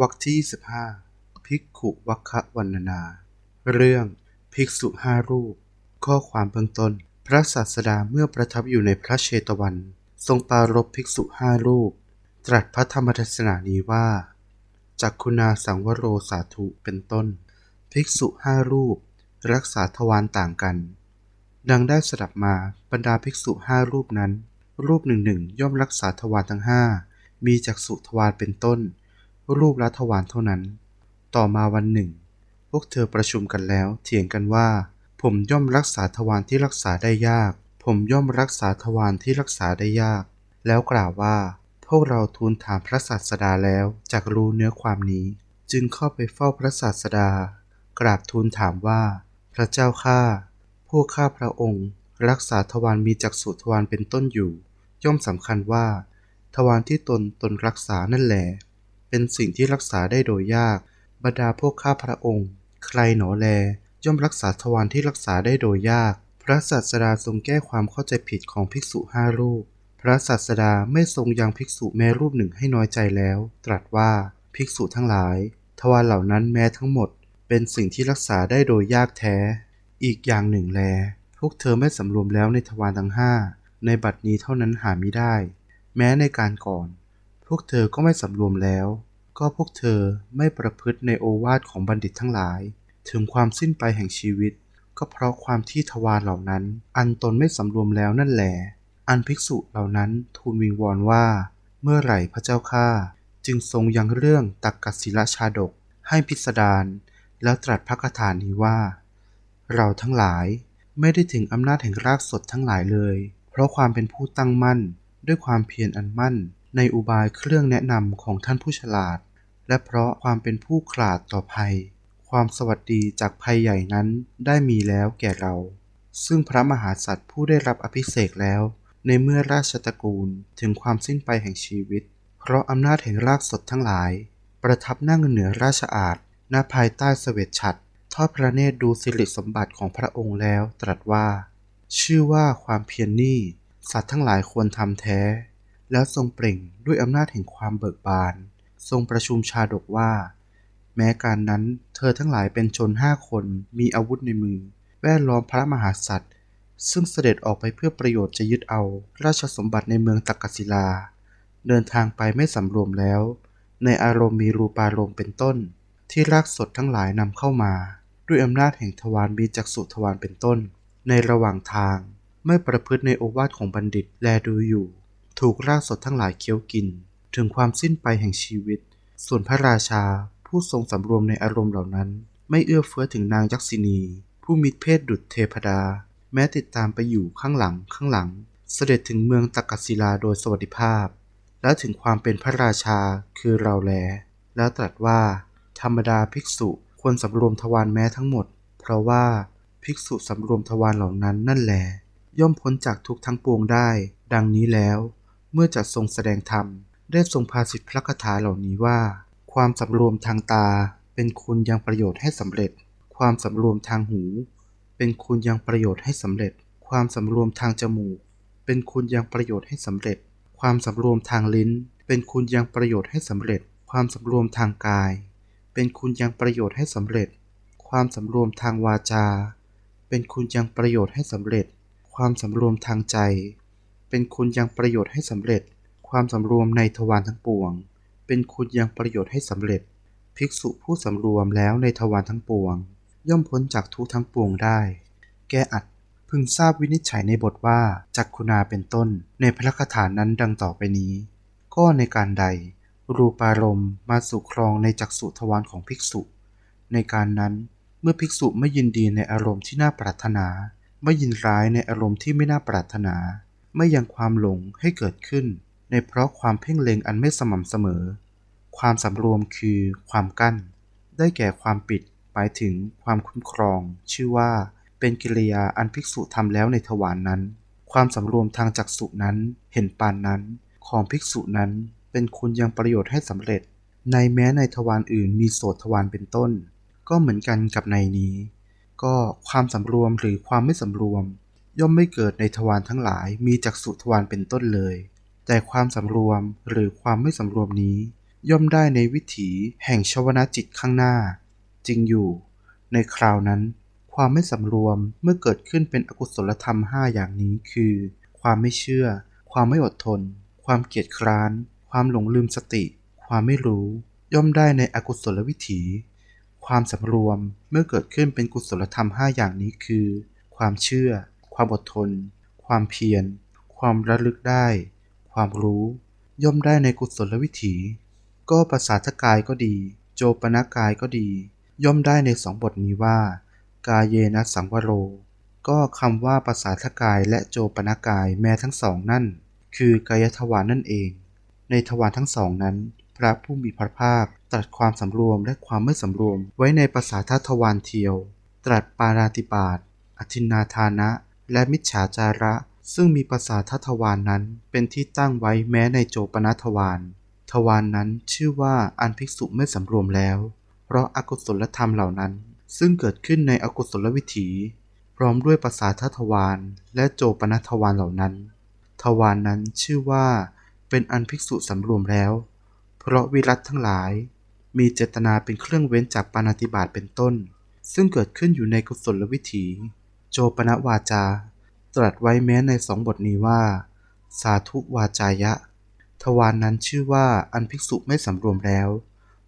วรรคที่25ภิกขุวัคะวันนา เรื่องภิกษุห้ารูป ข้อความเบื้องต้น พระศาสดาเมื่อประทับอยู่ในพระเชตวัน ทรงปรารบภิกษุห้ารูป ตรัสพระธรรมเทศนานี้ว่าจักคุณาสังวโรสาธุเป็นต้น ภิกษุห้ารูป รักษาทวารต่างกัน ดังได้สดับมาบรรดาภิกษุห้ารูปนั้น รูปหนึ่งหนึ่งย่อมรักษาทวารทั้งห้ามีจักษุทวารเป็นต้น รูปละทวารเท่านั้น ต่อมาวันหนึ่ง พวกเธอประชุมกันแล้ว เถียงกันว่า ผมย่อมรักษาทวารที่รักษาได้ยาก ผมย่อมรักษาทวารที่รักษาได้ยาก แล้วกล่าวว่า พวกเราทูลถามพระศาสดาแล้วจากรู้เนื้อความนี้ จึงเข้าไปเฝ้าพระศาสดา กราบทูลถามว่า พระเจ้าข้าพวกข้าพระองค์ รักษาทวารมีจักษุทวารเป็นต้นอยู่ ย่อมสำคัญว่า ทวารที่ตนตนรักษานั่นแหละ เป็นสิ่งที่รักษาได้โดยยาก บรรดาพวกข้าพระองค์ ใครหนอแล ย่อมรักษาทวารที่รักษาได้โดยยาก พระศาสดาทรงแก้ความเข้าใจผิดของภิกษุห้ารูป พระศาสดาไม่ทรงยังภิกษุแม้รูปหนึ่งให้น้อยใจแล้ว ตรัสว่าภิกษุทั้งหลาย ทวารเหล่านั้นแม้ทั้งหมด เป็นสิ่งที่รักษาได้โดยยากแท้ อีกอย่างหนึ่งแล พวกเธอไม่สำรวมแล้วในทวารทั้งห้าในบัดนี้เท่านั้นหาไมิได้ แม้ในการก่อน พวกเธอก็ไม่สำรวมแล้ว ก็พวกเธอไม่ประพฤติในโอวาทของบัณฑิตทั้งหลาย ถึงความสิ้นไปแห่งชีวิต ก็เพราะความที่ทวารเหล่านั้น อันตนไม่สำรวมแล้วนั่นแหละอันภิกษุเหล่านั้นทูลวิงวอนว่า เมื่อไหร่พระเจ้าข้าจึงทรงยังเรื่องตักกศิลชาดกให้พิสดารแล้วตรัสพระคาถานี้ว่า เราทั้งหลายไม่ได้ถึงอำนาจแห่งรากสดทั้งหลายเลย เพราะความเป็นผู้ตั้งมั่น ด้วยความเพียรอันมั่น ในอุบายเครื่องแนะนำของท่านผู้ฉลาด และเพราะความเป็นผู้ขลาดต่อภัย ความสวัสดีจากภัยใหญ่นั้นได้มีแล้วแก่เรา ซึ่งพระมหาสัตว์ผู้ได้รับอภิเษกแล้ว ในเมื่อราชตระกูลถึงความสิ้นไปแห่งชีวิต เพราะอำนาจแห่งรากสดทั้งหลาย ประทับนั่งเหนือราชอาณณภายใต้เสวตฉัตรทอดพระเนตรดูสิริสมบัติของพระองค์แล้วตรัสว่า ชื่อว่าความเพียรนนี่ สัตว์ทั้งหลายควรทำแท้ แล้วทรงเปล่งด้วยอำนาจแห่งความเบิกบาน ทรงประชุมชาดกว่า แม้การนั้นเธอทั้งหลายเป็นชนห้าคนมีอาวุธในมือ แวดล้อมพระมหาสัตว์ซึ่งเสด็จออกไปเพื่อประโยชน์จะยึดเอา ราชสมบัติในเมืองตักกศิลา เดินทางไปไม่สำรวมแล้ว ในอารมณ์มีรูปารมณ์เป็นต้น ที่รากสดทั้งหลายนำเข้ามา ด้วยอำนาจแห่งทวารมีจักษุทวารเป็นต้น ในระหว่างทางไม่ประพฤติในโอวาทของบัณฑิตแลดูอยู่ ถูกรากสดทั้งหลายเคี้ยวกิน ถึงความสิ้นไปแห่งชีวิต ส่วนพระราชาผู้ทรงสำรวมในอารมณ์เหล่านั้น ไม่เอื้อเฟื้อถึงนางยักษินี ผู้มีเพศดุจเทพดา แม้ติดตามไปอยู่ข้างหลังข้างหลัง เสด็จถึงเมืองตักกศิลาโดยสวัสดิภาพ และถึงความเป็นพระราชาคือเราแล แล้วตรัสว่า ธรรมดาภิกษุควรสำรวมทวารแม้ทั้งหมด เพราะว่าภิกษุสำรวมทวารเหล่านั้นนั่นแหลย่อมพ้นจากทุกทั้งปวงได้ ดังนี้แล้ว เมื่อจัดทรงแสดงธรรม ได้ทรงพาสิทธิพระคาถาเหล่านี้ว่า ความสำรวมทางตา เป็นคุณยังประโยชน์ให้สำเร็จ ความสำรวมทางหู เป็นคุณยังประโยชน์ให้สำเร็จ ความสำรวมทางจมูก เป็นคุณยังประโยชน์ให้สำเร็จ ความสำรวมทางลิ้น เป็นคุณยังประโยชน์ให้สำเร็จ ความสำรวมทางกาย เป็นคุณยังประโยชน์ให้สำเร็จ ความสำรวมทางวาจา เป็นคุณยังประโยชน์ให้สำเร็จ ความสำรวมทางใจ เป็นคุณยังประโยชน์ให้สำเร็จ ความสำรวมในทวารทั้งปวง เป็นคุณยังประโยชน์ให้สำเร็จ ภิกษุผู้สำรวมแล้วในทวารทั้งปวง ย่อมพ้นจากทุกทั้งปวงได้ แก้อัดพึงทราบวินิจฉัยในบทว่าจักคุณาเป็นต้น ในพระคาถานั้นดังต่อไปนี้ ก็ในการใด รูปารมณ์มาสู่ครองในจักษุทวารของภิกษุ ในการนั้นเมื่อภิกษุไม่ยินดีในอารมณ์ที่น่าปรารถนา ไม่ยินร้ายในอารมณ์ที่ไม่น่าปรารถนา ไม่ยังความหลงให้เกิดขึ้น ในเพราะความเพ่งเล็งอันไม่สม่ำเสมอ ความสำรวมคือความกั้น ได้แก่ความปิด หมายถึงความคุ้มครอง ชื่อว่า เป็นกิริยาอันภิกษุทำแล้วในทวารนนั้น ความสำรวมทางจักษุนั้น เห็นปานนั้น ของภิกษุนั้น เป็นคุณยังประโยชน์ให้สำเร็จ ในแม้ในทวารอื่นมีโสตทวารเป็นต้น ก็เหมือนกันกับในนี้ ก็ความสำรวมหรือความไม่สำรวม ย่อมไม่เกิดในทวารทั้งหลายมีจักษุทวารเป็นต้นเลย แต่ความสำรวมหรือความไม่สำรวมนี้ ย่อมได้ในวิถีแห่งชวนาจิตข้างหน้า จริงอยู่ ในคราวนั้น ความไม่สำรวมเมื่อเกิดขึ้นเป็นอกุศลธรรมห้าอย่างนี้คือ ความไม่เชื่อ ความไม่อดทน ความเกียจคร้าน ความหลงลืมสติ ความไม่รู้ ย่อมได้ในอกุศลวิถี ความสำรวมเมื่อเกิดขึ้นเป็นกุศลธรรมห้าอย่างนี้คือ ความเชื่อ ความอดทน ความเพียร ความระลึกได้ ความรู้ ย่อมได้ในกุศลวิถี ก็ประสาทกายก็ดี โจปนกายก็ดี ย่อมได้ในสองบทนี้ว่า กายเยนะสังวโร ก็คำว่าประสาทกายและโจปนกายแม้ทั้งสองนั่น คือกายทวารนั่นเอง ในทวารทั้งสองนั้น พระผู้มีพระภาคตรัสความสำรวมและความไม่สำรวมไว้ในภาษาททวารเทียว ตรัสปาราติบาตอธินนาทานะ และมิจฉาจาระ ซึ่งมีภาษาทัทวานนั้น เป็นที่ตั้งไว้แม้ในโจปนทวารทวานนั้นชื่อว่าอันภิกษุไม่สำรวมแล้ว เพราะอากุศลธรรมเหล่านั้น ซึ่งเกิดขึ้นในอกุศลวิถี พร้อมด้วยภาษาทัทวารและโจปนทวารเหล่านั้นทวานนั้นชื่อว่าเป็นอันภิกษุสำรวมแล้ว เพราะวิรัตทั้งหลาย มีเจตนาเป็นเครื่องเว้นจากปานาติบาตเป็นต้น ซึ่งเกิดขึ้นอยู่ในกุศลวิถี โจปนวาจา ตรัสไว้แม้ในสองบทนี้ว่า สาธุวาจายะ ทวารนนั้นชื่อว่าอันภิกษุไม่สำรวมแล้ว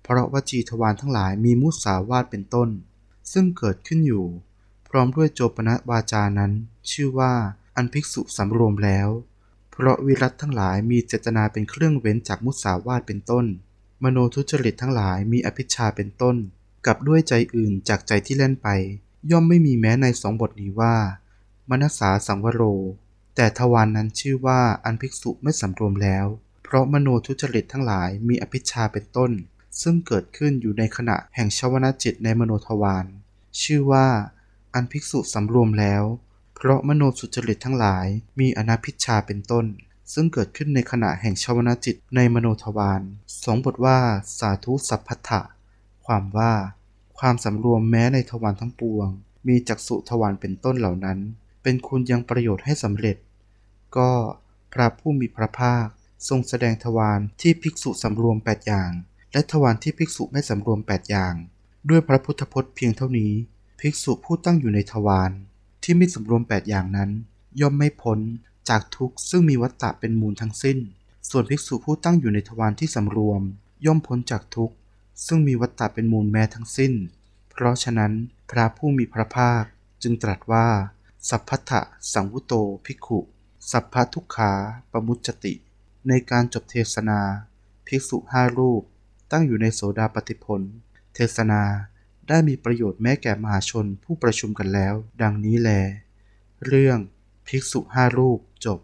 เพราะวจีทวารทั้งหลายมีมุสาวาทเป็นต้น ซึ่งเกิดขึ้นอยู่ พร้อมด้วยโจปนวาจานั้น ชื่อว่าอันภิกษุสำรวมแล้ว เพราะวิรัตทั้งหลายมีเจตนาเป็นเครื่องเว้นจากมุสาวาทเป็นต้น มโนทุจริตทั้งหลายมีอภิชาเป็นต้น กับด้วยใจอื่นจากใจที่เล่นไป ย่อมไม่มีแม้ในสองบทนี้ว่ามนัสสาสังวโร แต่ทวารนนั้นชื่อว่าอันภิกษุไม่สำรวมแล้ว เพราะมโนทุจริตทั้งหลายมีอภิชาเป็นต้น ซึ่งเกิดขึ้นอยู่ในขณะแห่งชวนาจิตในมโนทวารชื่อว่าอันภิกษุสำรวมแล้ว เพราะมโนสุจริตทั้งหลายมีอนาพิชาเป็นต้น ซึ่งเกิดขึ้นในขณะแห่งชวนาจิตในมโนทวารสองบทว่าสาธุสัพพัทธะความว่า ความสำรวมแม้ในทวารทั้งปวง มีจักษุทวารเป็นต้นเหล่านั้น เป็นคุณยังประโยชน์ให้สำเร็จ ก็พระผู้มีพระภาค ทรงแสดงทวารที่ภิกษุสำรวม 8 อย่าง และทวารที่ภิกษุไม่สำรวม 8 อย่าง ด้วยพระพุทธพจน์เพียงเท่านี้ ภิกษุผู้ตั้งอยู่ในทวารที่ไม่สำรวม 8 อย่างนั้น ย่อมไม่พ้นจากทุกข์ซึ่งมีวัตตะเป็นมูลทั้งสิ้น ส่วนภิกษุผู้ตั้งอยู่ในทวารที่สำรวม ย่อมพ้นจากทุกข์ ซึ่งมีวัตตะเป็นมูลแม้ทั้งสิ้น เพราะฉะนั้นพระผู้มีพระภาคจึงตรัสว่า สัพพทะสังวุโตภิกขุ สัพพทุกขาปมุจจติ ในการจบเทศนา ภิกษุห้ารูป ตั้งอยู่ในโสดาปฏิผลเทศนาได้มีประโยชน์แม้แก่มหาชนผู้ประชุมกันแล้ว ดังนี้แล เรื่องภิกษุห้ารูปจบ